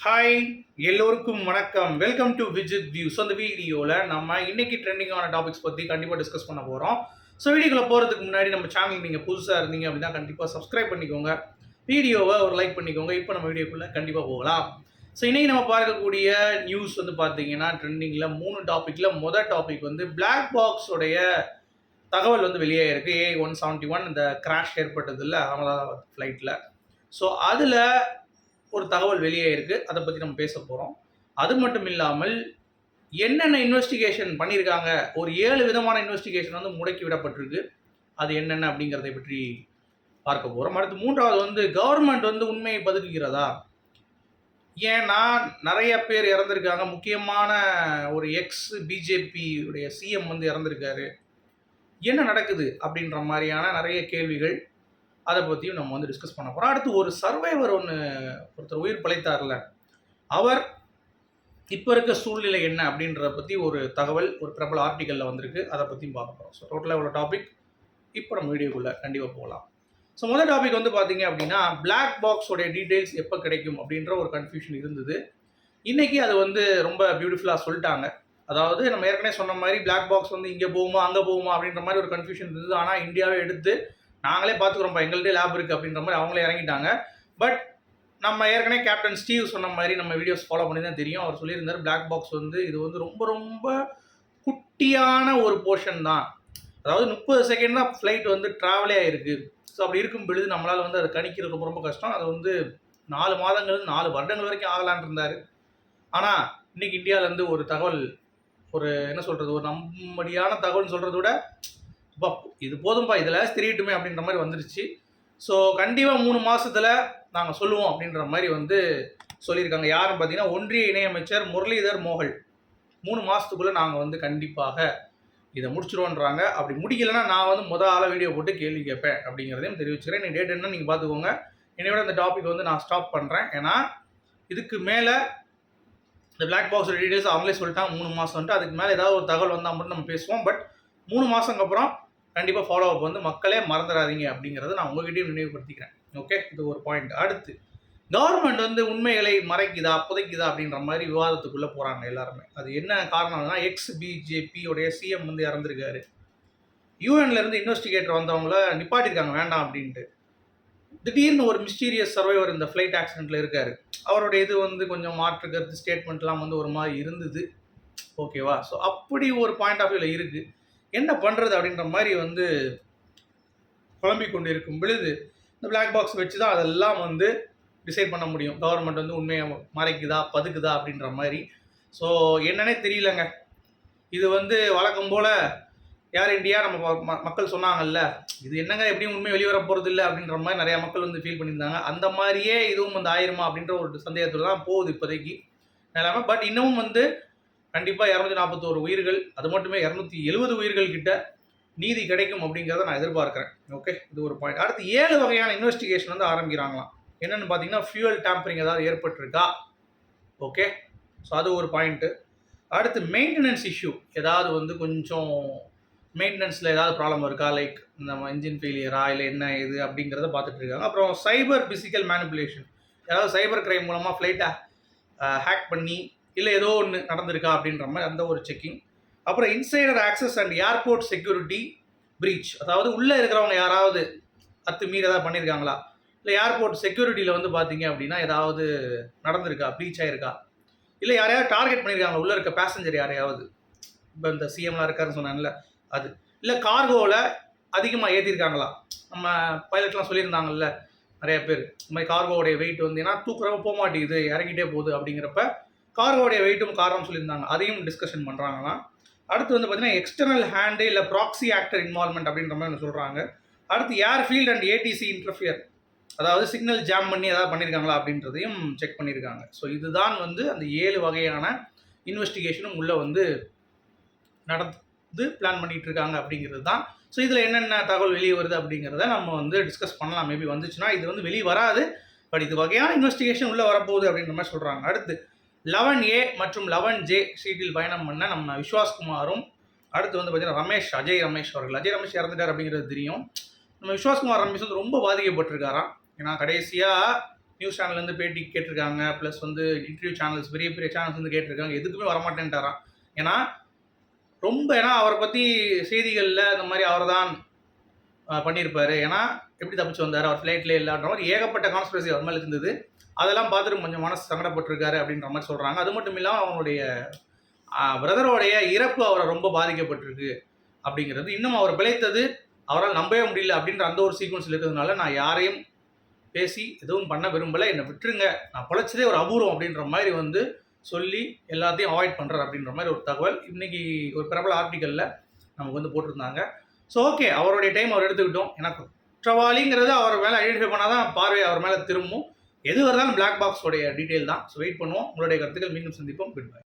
Hi எல்லோருக்கும் வணக்கம். Welcome to Vijith views அந்த வீடியோவில் நம்ம இன்னைக்கு ட்ரெண்டிங்கான டாபிக்ஸ் பற்றி கண்டிப்பாக டிஸ்கஸ் பண்ண போகிறோம் ஸோ வீடியோக்குள்ள போகிறதுக்கு முன்னாடி நம்ம சேனல் நீங்கள் புதுசாக இருந்தீங்க அப்படின்னா கண்டிப்பாக சப்ஸ்கிரைப் பண்ணிக்கோங்க. வீடியோவை ஒரு லைக் பண்ணிக்கோங்க. இப்போ நம்ம வீடியோக்குள்ளே கண்டிப்பாக போகலாம். ஸோ இன்றைக்கி நம்ம பார்க்கக்கூடிய நியூஸ் வந்து பார்த்தீங்கன்னா ட்ரெண்டிங்கில் மூணு டாப்பிக்கில் மொதல் டாபிக் வந்து பிளாக் பாக்ஸோடைய தகவல் வந்து வெளியே இருக்குது ஏ ஒன் செவன்ட்டி ஒன் இந்த கிராஷ் ஏற்பட்டது இல்லை அகமதாபாத் ஃப்ளைட்டில் ஸோ அதில் ஒரு தகவல் வெளியே இருக்குது அதை பற்றி நம்ம பேச போகிறோம் அது மட்டும் இல்லாமல் என்னென்ன இன்வெஸ்டிகேஷன் பண்ணியிருக்காங்க ஒரு ஏழு விதமான இன்வெஸ்டிகேஷன் வந்து முடக்கி விடப்பட்டிருக்கு. அது என்னென்ன அப்படிங்கிறதை பற்றி பார்க்க போகிறோம் அடுத்து மூன்றாவது வந்து கவர்மெண்ட் வந்து உண்மையை பதுக்குகிறதா? ஏன்னா நிறைய பேர் இறந்துருக்காங்க. முக்கியமான ஒரு எக்ஸ் பிஜேபி உடைய சிஎம் வந்து இறந்துருக்காரு. என்ன நடக்குது அப்படின்ற மாதிரியான நிறைய கேள்விகள் அதை பற்றியும் நம்ம வந்து டிஸ்கஸ் பண்ண போகிறோம் அடுத்து ஒரு சர்வைவர் ஒன்று ஒருத்தர் உயிர் பிழைத்தார்ல. அவர் இப்போ இருக்க சூழ்நிலை என்ன அப்படின்றத பற்றி ஒரு தகவல் ஒரு பிரபல ஆர்டிக்கலில் வந்திருக்கு. அதை பற்றியும் பார்க்க போகிறோம் ஸோ டோட்டலாக இவ்வளோ டாபிக் இப்போ நம்ம வீடியோக்குள்ளே கண்டிப்பாக போகலாம். ஸோ முதல் டாபிக் வந்து பார்த்தீங்க அப்படின்னா பிளாக் பாக்ஸோடைய டீட்டெயில்ஸ் எப்போ கிடைக்கும் அப்படின்ற ஒரு கன்ஃபியூஷன் இருந்தது. இன்றைக்கி அது வந்து ரொம்ப பியூட்டிஃபுல்லாக சொல்லிட்டாங்க. அதாவது நம்ம ஏற்கனவே சொன்ன மாதிரி பிளாக் பாக்ஸ் வந்து இங்கே போகுமா அங்கே போகுமா அப்படின்ற மாதிரி ஒரு கன்ஃபியூஷன் இருந்தது. ஆனால் இந்தியாவை எடுத்து நாங்களே பார்த்துக்குறோம்ப்பா எங்கள்கிட்ட லேப் இருக்குது அப்படின்ற மாதிரி அவங்களே இறங்கிட்டாங்க. பட் நம்ம ஏற்கனவே கேப்டன் ஸ்டீவ் சொன்ன மாதிரி நம்ம வீடியோஸ் ஃபாலோ பண்ணி தான் தெரியும். அவர் சொல்லியிருந்தார் பிளாக் பாக்ஸ் வந்து இது வந்து ரொம்ப ரொம்ப குட்டியான ஒரு போர்ஷன் தான். அதாவது முப்பது செகண்ட் தான் ஃப்ளைட் வந்து ட்ராவலே ஆகிருக்கு ஸோ அப்படி இருக்கும் பொழுது நம்மளால் வந்து அதை கணிக்கிறது ரொம்ப ரொம்ப கஷ்டம். அது வந்து நாலு மாதங்கள் நாலு வருடங்கள் வரைக்கும் ஆகலான் இருந்தார். ஆனால் இன்னைக்கு இந்தியாவிலேருந்து ஒரு தகவல் ஒரு என்ன சொல்கிறது ஒரு நம்படியான தகவல்னு சொல்கிறத விட பா இது போதும்பா இதில் தெரியட்டுமே அப்படின்ற மாதிரி வந்துருச்சு. ஸோ கண்டிப்பாக மூணு மாதத்தில் நாங்கள் சொல்லுவோம் அப்படின்ற மாதிரி வந்து சொல்லியிருக்காங்க. யாருன்னு பார்த்தீங்கன்னா ஒன்றிய இணையமைச்சர் முரளிதர் மோகல். மூணு மாதத்துக்குள்ளே நாங்கள் வந்து கண்டிப்பாக இதை முடிச்சிருவோன்றாங்க. அப்படி முடிக்கலைன்னா நான் வந்து முத ஆள வீடியோ போட்டு கேள்வி கேட்பேன் அப்படிங்கிறதையும் தெரிவிச்சுக்கிறேன். நீ டேட் என்ன நீங்கள் பார்த்துக்கோங்க என்னையோட இந்த டாபிக் வந்து நான் ஸ்டாப் பண்ணுறேன் ஏன்னா இதுக்கு மேலே இந்த பிளாக் பாக்ஸ் டீட்டெயில்ஸ் அவங்களே சொல்லிட்டாங்க. மூணு மாதம் வந்துட்டு அதுக்கு மேலே ஏதாவது ஒரு தகவல் வந்தால் மட்டும் நம்ம பேசுவோம். பட் மூணு மாதங்க அப்புறம் கண்டிப்பாக ஃபாலோ அப் வந்து மக்களே மறந்துடாதீங்க அப்படிங்கிறத நான் உங்ககிட்டயும் நினைவுபடுத்திக்கிறேன். ஓகே இது ஒரு பாயிண்ட் அடுத்து கவர்மெண்ட் வந்து உண்மைகளை மறைக்குதா புதைக்குதா அப்படின்ற மாதிரி விவாதத்துக்குள்ளே போகிறாங்க எல்லாருமே. அது என்ன காரணம்னா எக்ஸ் பிஜேபியோடைய சிஎம் வந்து இறந்துருக்காரு. யூஎன்லேருந்து இன்வெஸ்டிகேட்டர் வந்தவங்கள நிப்பாட்டிருக்காங்க வேண்டாம் அப்படின்ட்டு. திடீர்னு ஒரு மிஸ்டீரியஸ் சர்வைவர் இந்த ஃப்ளைட் ஆக்சிடெண்ட்டில் இருக்கார். அவருடைய இது வந்து கொஞ்சம் மாற்று கருத்து ஸ்டேட்மெண்ட்லாம் வந்து ஒரு மாதிரி இருந்தது. ஓகேவா ஸோ அப்படி ஒரு பாயிண்ட் ஆஃப் வியூவில் இருக்குது என்ன பண்ணுறது அப்படின்ற மாதிரி வந்து குழம்பி கொண்டு இருக்கும் பொழுது இந்த பிளாக் பாக்ஸ் வச்சு தான் அதெல்லாம் வந்து டிசைட் பண்ண முடியும். கவர்மெண்ட் வந்து உண்மையை மறைக்குதா பதுக்குதா அப்படின்ற மாதிரி. ஸோ என்னன்னே தெரியலங்க. இது வந்து வழக்கம் போல் யார் இந்தியா நம்ம ம- மக்கள் சொன்னாங்கல்ல இது என்னங்க எப்படியும் உண்மை வெளிவர போகிறது இல்லை அப்படின்ற மாதிரி நிறையா மக்கள் வந்து ஃபீல் பண்ணியிருந்தாங்க. அந்த மாதிரியே இதுவும் வந்து ஆயிருமா அப்படின்ற ஒரு சந்தேகத்தில் தான் போகுது இப்போதைக்கு. நிலைமை. பட் இன்னமும் வந்து கண்டிப்பாக இரநூத்தி நாற்பத்தோரு உயிர்கள் அது மட்டுமே இரநூத்தி எழுபது உயிர்கள் கிட்ட நீதி கிடைக்கும் அப்படிங்கிறத நான் எதிர்பார்க்குறேன். ஓகே இது ஒரு பாயிண்ட் அடுத்து ஏழு வகையான இன்வெஸ்டிகேஷன் வந்து ஆரம்பிக்கிறாங்களாம். என்னென்னு பார்த்தீங்கன்னா ஃபியூவல் டேம்பரிங் ஏதாவது ஏற்பட்டிருக்கா? ஓகே ஸோ அது ஒரு பாயிண்ட்டு அடுத்து மெயின்டெனன்ஸ் இஷ்யூ ஏதாவது வந்து கொஞ்சம் மெயின்டெனன்ஸில் ஏதாவது ப்ராப்ளம் இருக்கா? லைக் நம்ம இன்ஜின் ஃபெயிலியரா இல்லை என்ன இது? அப்படிங்கிறத பார்த்துட்டு இருக்காங்க. அப்புறம் சைபர் பிசிக்கல் மேனிப்புலேஷன் ஏதாவது சைபர் கிரைம் மூலமாக ஃப்ளைட்டை ஹேக் பண்ணி இல்லை ஏதோ ஒன்று நடந்திருக்கா அப்படின்ற மாதிரி அந்த ஒரு செக்கிங் அப்புறம் insider access and airport security breach அதாவது உள்ளே இருக்கிறவங்க யாராவது அத்துமீறி ஏதாவது பண்ணியிருக்காங்களா இல்லை ஏர்போர்ட் செக்யூரிட்டியில் வந்து பார்த்தீங்க அப்படின்னா ஏதாவது நடந்திருக்கா? ப்ரீச் ஆகிருக்கா இல்லை யாரையாவது டார்கெட் பண்ணியிருக்காங்களா உள்ளே இருக்க பேசஞ்சர் யாரையாவது? இப்போ இந்த சிஎம்லாம் இருக்காருன்னு சொன்னாங்கல்ல அது. இல்லை கார்கோவில் அதிகமாக ஏற்றிருக்காங்களா நம்ம பைலட்லாம் சொல்லியிருந்தாங்கல்ல நிறைய பேர். இந்த மாதிரி கார்கோவுடைய வெயிட் வந்து ஏன்னா தூக்குறவங்க போக மாட்டேங்குது இறங்கிட்டே போகுது அப்படிங்கிறப்ப கார்கோடைய வெயிட்டும் காரணம் சொல்லியிருந்தாங்க. அதையும் டிஸ்கஷன் பண்ணுறாங்களாம் அடுத்து வந்து பார்த்தீங்கன்னா எக்ஸ்டர்னல் ஹேண்டு இல்லை ப்ராக்ஸி ஆக்டர் இன்வால்மெண்ட் அப்படின்ற மாதிரி ஒன்று சொல்கிறாங்க அடுத்து air field and ATC interfere அதாவது சிக்னல் ஜாம் பண்ணி ஏதாவது பண்ணியிருக்காங்களா அப்படின்றதையும் செக் பண்ணியிருக்காங்க ஸோ இதுதான் வந்து அந்த ஏழு வகையான இன்வெஸ்டிகேஷனும் உள்ளே வந்து நடந்து பிளான் பண்ணிகிட்டு இருக்காங்க அப்படிங்கிறது தான். ஸோ இதில் என்னென்ன தகவல் வெளியே வருது அப்படிங்கிறத நம்ம வந்து டிஸ்கஸ் பண்ணலாம். மேபி வந்துச்சுன்னா இது வந்து வெளியே வராது. பட் இது வகையான இன்வெஸ்டிகேஷன் உள்ளே வரப்போகுது அப்படின்ற மாதிரி சொல்கிறாங்க அடுத்து லெவன் ஏ மற்றும் லெவன் ஜே சீட்டில் பயணம் பண்ண நம்ம விஸ்வாஸ்குமாரும் அடுத்து வந்து பார்த்தீங்கன்னா ரமேஷ் அஜய் ரமேஷ் அவர்கள். அஜய் ரமேஷ் இறந்துட்டார் அப்படிங்கிறது தெரியும். நம்ம விஸ்வாஸ்குமார் ரமேஷ் வந்து ரொம்ப பாதிக்கப்பட்டிருக்காராம். ஏன்னா கடைசியாக நியூஸ் சேனல்லேருந்து பேட்டி கேட்டிருக்காங்க. ப்ளஸ் வந்து இன்டர்வியூ சேனல்ஸ் பெரிய பெரிய சேனல்ஸ் வந்து கேட்டிருக்காங்க. எதுக்குமே வரமாட்டேன்ட்டாராம். ஏன்னா ரொம்ப ஏன்னா அவரை பற்றி செய்திகளில் இந்த மாதிரி அவர் தான் பண்ணியிருப்பார். ஏன்னா எப்படி தப்பிச்சு வந்தார்? அவர் ஃப்ளைட்லேயே இல்லைன்ற மாதிரி ஏகப்பட்ட கான்ஸ்பிரசி அவர் மேலே இருந்தது. அதெல்லாம் பார்த்துட்டு கொஞ்சம் மனசு சங்கடப்பட்டிருக்காரு அப்படின்ற மாதிரி சொல்கிறாங்க அது மட்டும் இல்லாமல் அவனுடைய பிரதரோடைய இறப்பு அவரை ரொம்ப பாதிக்கப்பட்டிருக்கு அப்படிங்கிறது. இன்னும் அவர் பிழைத்தது அவரால் நம்பவே முடியல அப்படின்ற அந்த ஒரு சீக்வன்ஸில் இருக்கிறதுனால நான் யாரையும் பேசி எதுவும் பண்ண விரும்பலை. என்னை விட்டுருங்க. நான் பொழைச்சதே ஒரு அபூர்வம் அப்படின்ற மாதிரி வந்து சொல்லி எல்லாத்தையும் அவாய்ட் பண்ணுறார் அப்படின்ற மாதிரி ஒரு தகவல் இன்றைக்கி ஒரு பிரபல ஆர்டிக்கலில் நமக்கு வந்து போட்டிருந்தாங்க. ஸோ ஓகே அவருடைய டைம் அவர் எடுத்துக்கிட்டோம். எனக்கு குற்றவாளிங்கிறது அவர் மேலே ஐடென்டிஃபை பண்ணால் தான் பார்வை அவர் மேலே திரும்பும். எது வரதாலும் பிளாக் பாக்ஸோடைய டீட்டெயில் தான். ஸோ வெயிட் பண்ணுவோம். உங்களுடைய கருத்துக்கள் மீண்டும் சந்திப்போம். Good bye